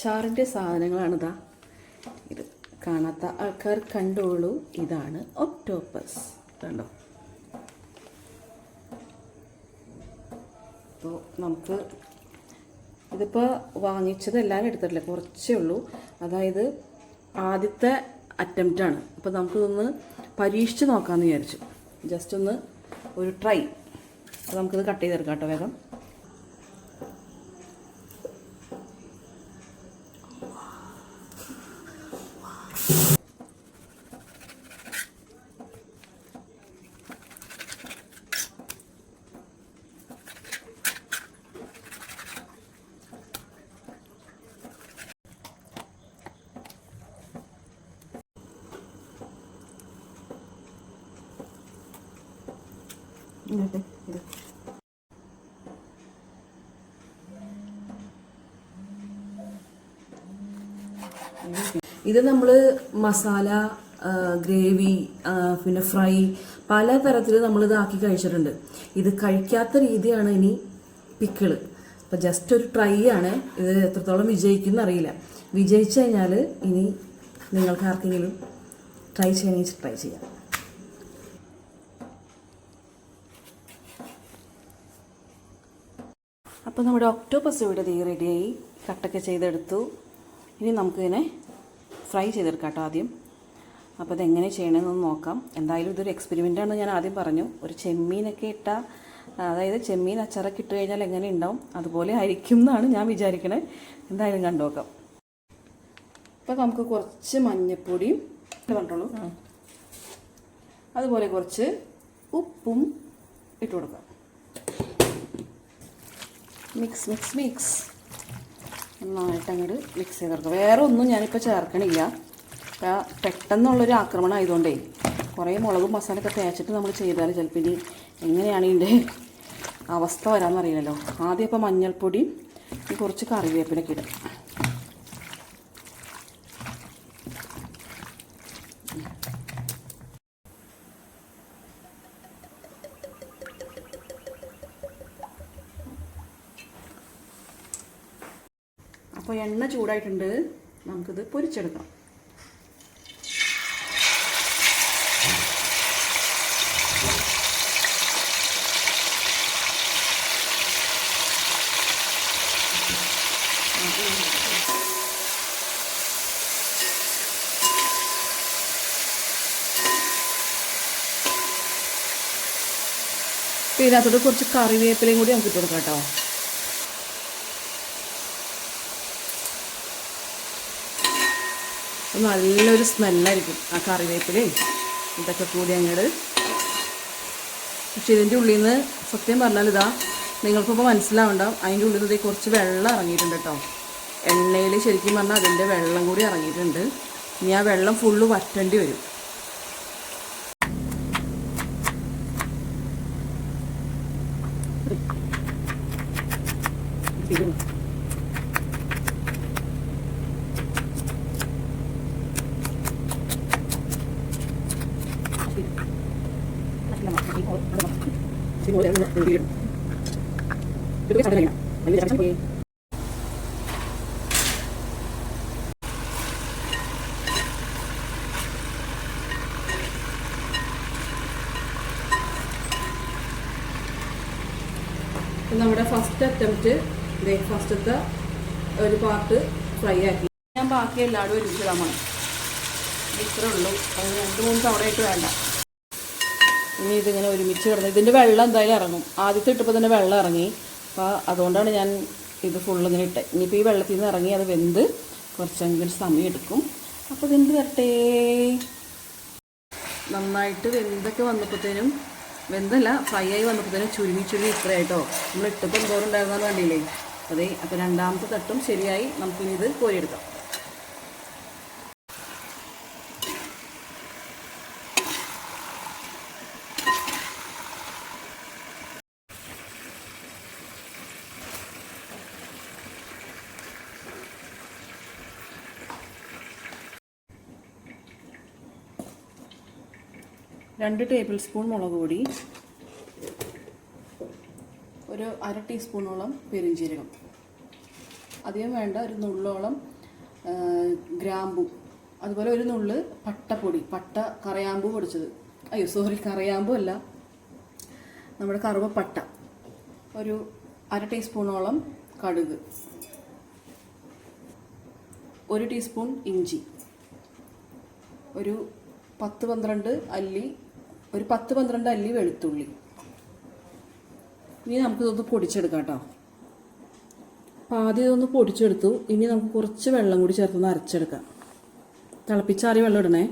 അച്ചാറിന്റെ സാധനങ്ങളാണിതാ. ഇത് കാണാത്ത ആൾക്കാർ കണ്ടോളൂ. ഇതാണ് ഒക്ടോപ്പസ് കണ്ടോ? അപ്പോൾ നമുക്ക് ഇതിപ്പോൾ വാങ്ങിച്ചത് എല്ലാവരും എടുത്തിട്ടില്ല. കുറച്ചേ ഉള്ളൂ. അതായത് ആദ്യത്തെ അറ്റംപ്റ്റാണ് അപ്പോൾ നമുക്കിതൊന്ന് പരീക്ഷിച്ച് നോക്കാമെന്ന് വിചാരിച്ചു. ജസ്റ്റ് ഒന്ന് ഒരു ട്രൈ അപ്പോൾ നമുക്കിത് കട്ട് ചെയ്തെടുക്കാം കേട്ടോ വേഗം. ഇത് ഇത് നമ്മൾ മസാല ഗ്രേവി പിന്നെ ഫ്രൈ പല തരത്തിൽ നമ്മൾ ഇതാക്കി കഴിച്ചിട്ടുണ്ട്. ഇത് കഴിക്കാത്ത രീതിയാണ് ഇനി പിക്കിൾ. അപ്പം ജസ്റ്റ് ഒരു ട്രൈ ആണ്. ഇത് എത്രത്തോളം വിജയിക്കും അറിയില്ല. വിജയിച്ചു കഴിഞ്ഞാൽ ഇനി നിങ്ങൾക്ക് ആർക്കെങ്കിലും ട്രൈ ചെയ്യണമെങ്കിൽ ട്രൈ ചെയ്യാം. അപ്പോൾ നമ്മുടെ ഒക്ടോപ്പസ് ഇവിടെ തീ റെഡിയായി കട്ടൊക്കെ ചെയ്തെടുത്തു. ഇനി നമുക്കിതിനെ ഫ്രൈ ചെയ്തെടുക്കാം കേട്ടോ ആദ്യം അപ്പോൾ അതെങ്ങനെ ചെയ്യണമെന്നൊന്ന് നോക്കാം. എന്തായാലും ഇതൊരു എക്സ്പെരിമെന്റാണ് ഞാൻ ആദ്യം പറഞ്ഞു. ഒരു ചെമ്മീനൊക്കെ ഇട്ട അതായത് ചെമ്മീൻ അച്ചാറൊക്കെ ഇട്ട് കഴിഞ്ഞാൽ എങ്ങനെ ഉണ്ടാവും? അതുപോലെ ആയിരിക്കും എന്നാണ് ഞാൻ വിചാരിക്കണേ. എന്തായാലും കണ്ടു നോക്കാം. അപ്പോൾ നമുക്ക് കുറച്ച് മഞ്ഞപ്പൊടിയും കണ്ടോളൂ. അതുപോലെ കുറച്ച് ഉപ്പും ഇട്ട് കൊടുക്കാം. മിക്സ് മിക്സ് മിക്സ് നന്നായിട്ട് അങ്ങോട്ട് മിക്സ് ചെയ്തെടുക്കുക വേറെ ഒന്നും ഞാനിപ്പോൾ ചേർക്കണില്ല. പെട്ടെന്നുള്ളൊരു ആക്രമണം ആയതുകൊണ്ടേ കുറേ മുളകും മസാലയൊക്കെ തേച്ചിട്ട് നമ്മൾ ചെയ്താൽ ചിലപ്പോൾ ഇനി എങ്ങനെയാണ് ഇതിന്റെ അവസ്ഥ വരാമെന്നറിയില്ലല്ലോ ആദ്യം ഇപ്പോൾ മഞ്ഞൾപ്പൊടിയും കുറച്ച് കറിവേപ്പിലൊക്കെ ഇടും. അപ്പോൾ എണ്ണ ചൂടായിട്ടുണ്ട്. നമുക്കിത് പൊരിച്ചെടുക്കാം. ഇതിനകത്തോട്ട് കുറച്ച് കറിവേപ്പിലയും കൂടി നമുക്ക് ഇട്ട് കൊടുക്കാം കേട്ടോ. നല്ലൊരു സ്മെല്ലായിരിക്കും ആ കറിവേപ്പിലയും ഇതൊക്കെ കൂടി അങ്ങോട്ട് പക്ഷേ ഇതിന്റെ ഉള്ളിൽ നിന്ന് സത്യം പറഞ്ഞാൽ ഇതാ നിങ്ങൾക്കിപ്പോൾ മനസ്സിലാവുണ്ടാവും അതിന്റെ ഉള്ളിൽ നിന്ന് കുറച്ച് വെള്ളം ഇറങ്ങിയിട്ടുണ്ട് കേട്ടോ. എണ്ണയിൽ ശരിക്കും പറഞ്ഞാൽ അതിന്റെ വെള്ളം കൂടി ഇറങ്ങിയിട്ടുണ്ട്. ഇനി ആ വെള്ളം ഫുള്ള് വറ്റേണ്ടി വരും. നമ്മുടെ ഫസ്റ്റ് അറ്റംപ്റ്റ് ബ്രേക്ക്ഫാസ്റ്റത്തെ ഫസ്റ്റത്തെ ഒരു പാർട്ട് ഫ്രൈ ആക്കി. ഞാൻ ബാക്കി എല്ലാവരും പോണം ഇത്രേ ഉള്ളൂ. അത് രണ്ട് മൂന്ന് തവണയായിട്ട് വേണ്ട. ഇനി ഇതിങ്ങനെ ഒരുമിച്ച് കിടന്ന് ഇതിന്റെ വെള്ളം എന്തായാലും ഇറങ്ങും. ആദ്യത്തെ ഇട്ടപ്പോൾ തന്നെ വെള്ളം ഇറങ്ങി. അപ്പോൾ അതുകൊണ്ടാണ് ഞാൻ ഇത് ഫുള്ള് ഇങ്ങനെ ഇട്ടത് ഇനിയിപ്പോൾ ഈ വെള്ളത്തിൽ നിന്ന് ഇറങ്ങി അത് വെന്ത് കുറച്ചെങ്കിലും സമയം എടുക്കും. അപ്പോൾ വെന്ത് വരട്ടെ? നന്നായിട്ട് വെന്തൊക്കെ വന്നപ്പോഴത്തേനും വെന്തല്ല ഫ്രൈ ആയി വന്നപ്പോഴത്തേനും ചുരുങ്ങി ചുരുങ്ങി ഇത്ര കേട്ടോ നമ്മൾ ഇട്ടപ്പം എന്തോരം വേണ്ടിയില്ലേ? അതെ അപ്പോൾ രണ്ടാമത്തെ തട്ടും ശരിയായി. നമുക്കിനി ഇത് കോരിയെടുക്കാം. രണ്ട് ടേബിൾ സ്പൂൺ മുളക് പൊടി ഒരു അര ടീസ്പൂണോളം പെരുംജീരകം. അധികം വേണ്ട ഒരു നുള്ളോളം ഗ്രാമ്പു. അതുപോലെ ഒരു നുള്ള് പട്ടപ്പൊടി പട്ട കറയാമ്പു പൊടിച്ചത്. അയ്യോ സോറി കറയാമ്പു അല്ല നമ്മുടെ കറുവപ്പട്ട. ഒരു അര ടീസ്പൂണോളം കടുക്. ഒരു ടീസ്പൂൺ ഇഞ്ചി. ഒരു പത്ത് പന്ത്രണ്ട് അല്ലി ഒരു പത്ത് പന്ത്രണ്ട് അല്ലി വെളുത്തുള്ളി. ഇനി നമുക്കിതൊന്ന് പൊടിച്ചെടുക്കാം കേട്ടോ. അപ്പോൾ ആദ്യം ഇതൊന്ന് പൊടിച്ചെടുത്തു. ഇനി നമുക്ക് കുറച്ച് വെള്ളം കൂടി ചേർത്തൊന്ന് അരച്ചെടുക്കാം. തിളപ്പിച്ചാറി വെള്ളം ഇടണേ.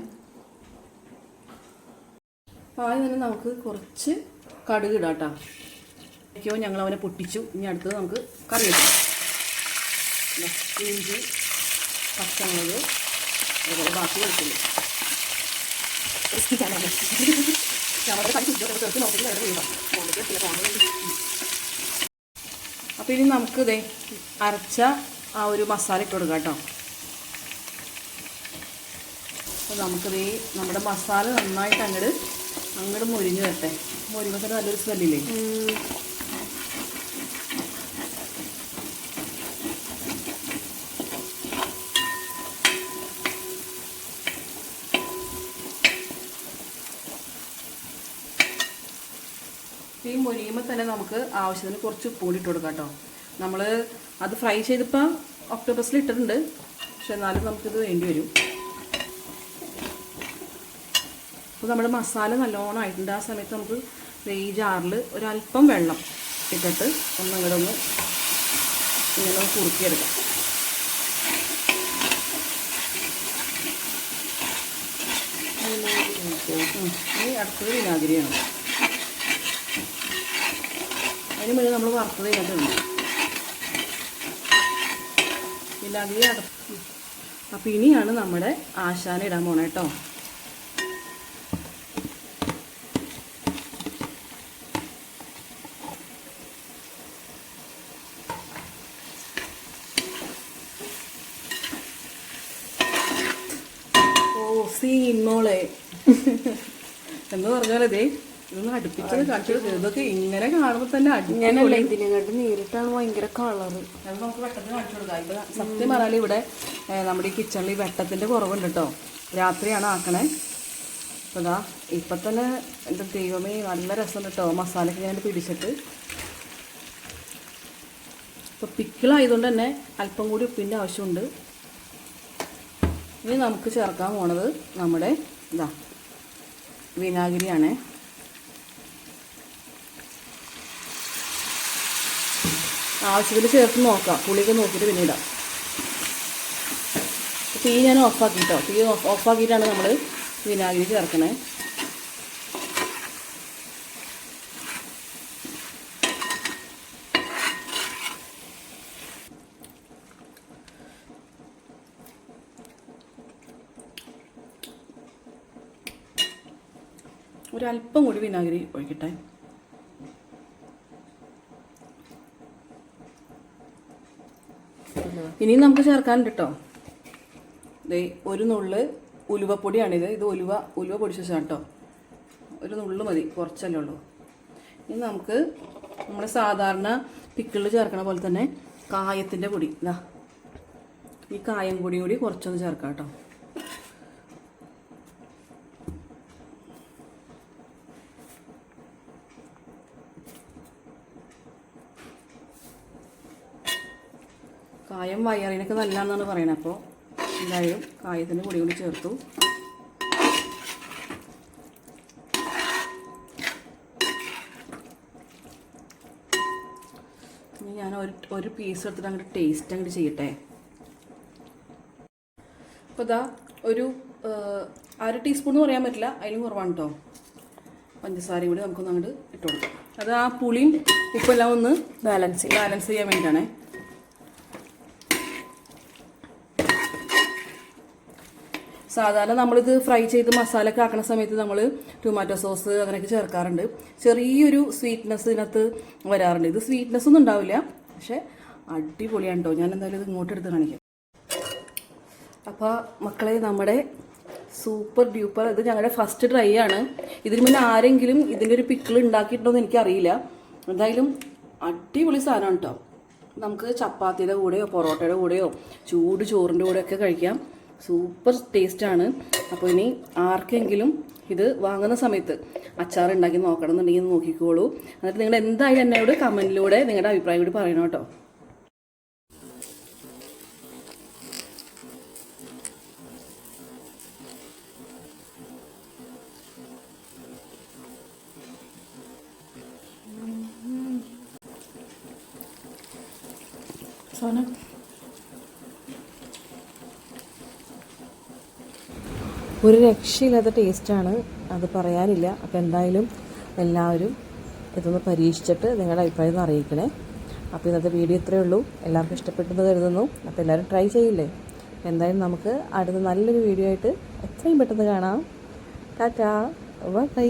അപ്പോൾ ആദ്യം തന്നെ നമുക്ക് കുറച്ച് കടുക് ഇടാം കേട്ടോ. ഞങ്ങൾ അവനെ പൊട്ടിച്ചു. ഇനി അടുത്തത് നമുക്ക് കറി വെക്കാം. ഇഞ്ചി പച്ചമുളക് അതുപോലെ ബാക്കി വെളുത്തുള്ളി. ഞങ്ങളുടെ കടി ചുറ്റോട്ട് ചേർത്ത് നോക്കി വേറെ വീടാം അപ്പോൾ ഇനി നമുക്ക് ഇതേ അരച്ച ആ ഒരു മസാല ഇട്ട് കൊടുക്കാം കേട്ടോ. അപ്പോൾ നമുക്കിതേ നമ്മുടെ മസാല നന്നായിട്ട് അങ്ങോട്ട് അങ്ങോട്ട് മുരിഞ്ഞു വരട്ടെ. മൊരിയുമ്പോൾ നല്ലൊരു സ്മെല്ലില്ലേ ഈ മൊരിയുമ്പോൾ തന്നെ നമുക്ക് ആവശ്യത്തിന് കുറച്ച് ഉപ്പ് കൊടുക്കാം കേട്ടോ. നമ്മൾ അത് ഫ്രൈ ചെയ്തിപ്പോൾ ഒക്ടോബസിൽ ഇട്ടിട്ടുണ്ട്. പക്ഷെ എന്നാലും നമുക്കിത് വേണ്ടി വരും. അപ്പോൾ നമ്മൾ മസാല നല്ലോണം ആയിട്ടുണ്ട്. ആ സമയത്ത് നമുക്ക് ഈ ജാറിൽ ഒരല്പം വെള്ളം ഇട്ടിട്ട് ഒന്ന് അങ്ങോട്ടൊന്ന് ഇങ്ങനെ ഒന്ന് കുറുക്കിയെടുക്കാം. ഇനി അടുത്തത് വിനാഗിരിയാണ്. അതിന് മുന്നേ നമ്മൾ വറുത്തത് ഇതിനകത്തുണ്ട് വിനാഗിരി അട അപ്പം ഇനിയാണ് നമ്മുടെ ആശാന ഇടാൻ പോണേ കേട്ടോ ഓ സീ മോളെ. എന്ന് പറഞ്ഞാലേ ഇതൊന്ന് അടുപ്പിച്ചത് കാണിച്ചു ഇതൊക്കെ ഇങ്ങനെ കാണുമ്പോൾ തന്നെ ഇങ്ങനെയല്ല ഇതിനെക്കാട്ട് നേരിട്ടാണ് ഭയങ്കര കളറ് അത് നമുക്ക് വെട്ടത്തിന് കാണിച്ചു കൊടുക്കാം. ഇപ്പൊ സത്യം പറഞ്ഞാൽ ഇവിടെ നമ്മുടെ ഈ കിച്ചണിൽ വെട്ടത്തിന്റെ കുറവുണ്ട് കേട്ടോ രാത്രിയാണ് ആക്കണേ. അപ്പോൾ ഇതാ ഇപ്പൊ തന്നെ എന്റെ ദൈവമേ നല്ല രസം കേട്ടോ മസാലയൊക്കെ ഞാൻ പിടിച്ചിട്ട്. ഇപ്പോൾ പിക്കിളായതുകൊണ്ട് തന്നെ അല്പം കൂടി ഉപ്പിന്റെ ആവശ്യമുണ്ട്. ഇനി നമുക്ക് ചേർക്കാൻ പോണത് നമ്മുടെ ഇതാ വിനാഗിരിയാണേ. ആവശ്യത്തിന് ചേർത്ത് നോക്കാം. പുളിയൊക്കെ നോക്കിയിട്ട് പിന്നെ ഇടാം. തീ ഞാൻ ഓഫാക്കിട്ടോ തീ ഓഫാക്കിയിട്ടാണ് നമ്മൾ വിനാഗിരി ചേർക്കണേ. ഒരല്പം കൂടി വിനാഗിരി ഒഴിക്കട്ടെ. ഇനി നമുക്ക് ചേർക്കാനുണ്ട് കേട്ടോ ദേ ഒരു നുള്ള് ഉലുവപ്പൊടിയാണിത്. ഇത് ഉലുവ ഉലുവ പൊടിച്ച കേട്ടോ ഒരു നുള്ളു മതി കുറച്ചല്ലേ ഉള്ളൂ. ഇനി നമുക്ക് നമ്മൾ സാധാരണ പിക്കിളിൽ ചേർക്കണ പോലെ തന്നെ കായത്തിന്റെ പൊടി. ഇതാ ഈ കായം പൊടി കൂടി കുറച്ചൊന്ന് ചേർക്കാം കേട്ടോ കായം വയറിനൊക്കെ നല്ലതാണെന്നാണ് പറയുന്നത് അപ്പോൾ എന്തായാലും കായത്തിന്റെ പൊടി കൂടി ചേർത്തു. ഇനി ഞാൻ ഒരു ഒരു പീസ് എടുത്തിട്ട് അങ്ങോട്ട് ടേസ്റ്റ് അങ്ങോട്ട് ചെയ്യട്ടെ. അപ്പോൾ ഇതാ ഒരു അര ടീസ്പൂൺ എന്ന് പറയാൻ പറ്റില്ല. അതിലും കുറവാണ് കേട്ടോ പഞ്ചസാരയും കൂടി നമുക്കൊന്ന് അങ്ങോട്ട് ഇട്ട് കൊടുക്കാം. അത് ആ പുളിയും ഉപ്പെല്ലാം ഒന്ന് ബാലൻസ് ബാലൻസ് ചെയ്യാൻ വേണ്ടിയിട്ടാണേ. സാധാരണ നമ്മളിത് ഫ്രൈ ചെയ്ത് മസാല ഒക്കെ ആക്കുന്ന സമയത്ത് നമ്മൾ ടൊമാറ്റോ സോസ് അങ്ങനെയൊക്കെ ചേർക്കാറുണ്ട്. ചെറിയൊരു സ്വീറ്റ്നെസ് ഇതിനകത്ത് വരാറുണ്ട്. ഇത് സ്വീറ്റ്നെസ് ഒന്നും ഉണ്ടാവില്ല. പക്ഷേ അടിപൊളിയാണ് കേട്ടോ ഞാൻ എന്തായാലും ഇത് ഇങ്ങോട്ട് എടുത്ത് കാണിക്കാം. അപ്പോൾ മക്കളെ നമ്മുടെ സൂപ്പർ ഡ്യൂപ്പർ ഇത് ഞങ്ങളുടെ ഫസ്റ്റ് ട്രൈ ആണ്. ഇതിന് മുന്നേ ആരെങ്കിലും ഇതിന്റെ ഒരു പിക്കിൾ ഉണ്ടാക്കിയിട്ടുണ്ടോ എന്ന് എനിക്കറിയില്ല. എന്തായാലും അടിപൊളി സാധനമാണ് കേട്ടോ നമുക്ക് ചപ്പാത്തിയുടെ കൂടെയോ പൊറോട്ടയുടെ കൂടെയോ ചൂട് ചോറിന്റെ കൂടെയൊക്കെ കഴിക്കാം. സൂപ്പർ ടേസ്റ്റാണ്. അപ്പോൾ ഇനി ആർക്കെങ്കിലും ഇത് വാങ്ങുന്ന സമയത്ത് അച്ചാർ ഉണ്ടാക്കി നോക്കണം എന്നുണ്ടെങ്കിൽ നോക്കിക്കോളൂ. എന്നിട്ട് നിങ്ങൾ എന്തായാലും എന്നോട് കമന്റിലൂടെ നിങ്ങളുടെ അഭിപ്രായം കൂടി പറയണം കേട്ടോ. സാധനം ഒരു രക്ഷയില്ലാത്ത ടേസ്റ്റാണ് അത് പറയാനില്ല. അപ്പോൾ എന്തായാലും എല്ലാവരും ഇതൊന്ന് പരീക്ഷിച്ചിട്ട് നിങ്ങളുടെ അഭിപ്രായം ഒന്ന് അറിയിക്കണേ. അപ്പോൾ ഇന്നത്തെ വീഡിയോ ഇത്രയേ ഉള്ളൂ. എല്ലാവർക്കും ഇഷ്ടപ്പെട്ടെന്ന് കരുതുന്നു. അപ്പോൾ എല്ലാവരും ട്രൈ ചെയ്യില്ലേ? എന്തായാലും നമുക്ക് അടുത്ത നല്ലൊരു വീഡിയോ ആയിട്ട് എത്രയും പെട്ടെന്ന് കാണാം. ടാറ്റാ. ബൈ.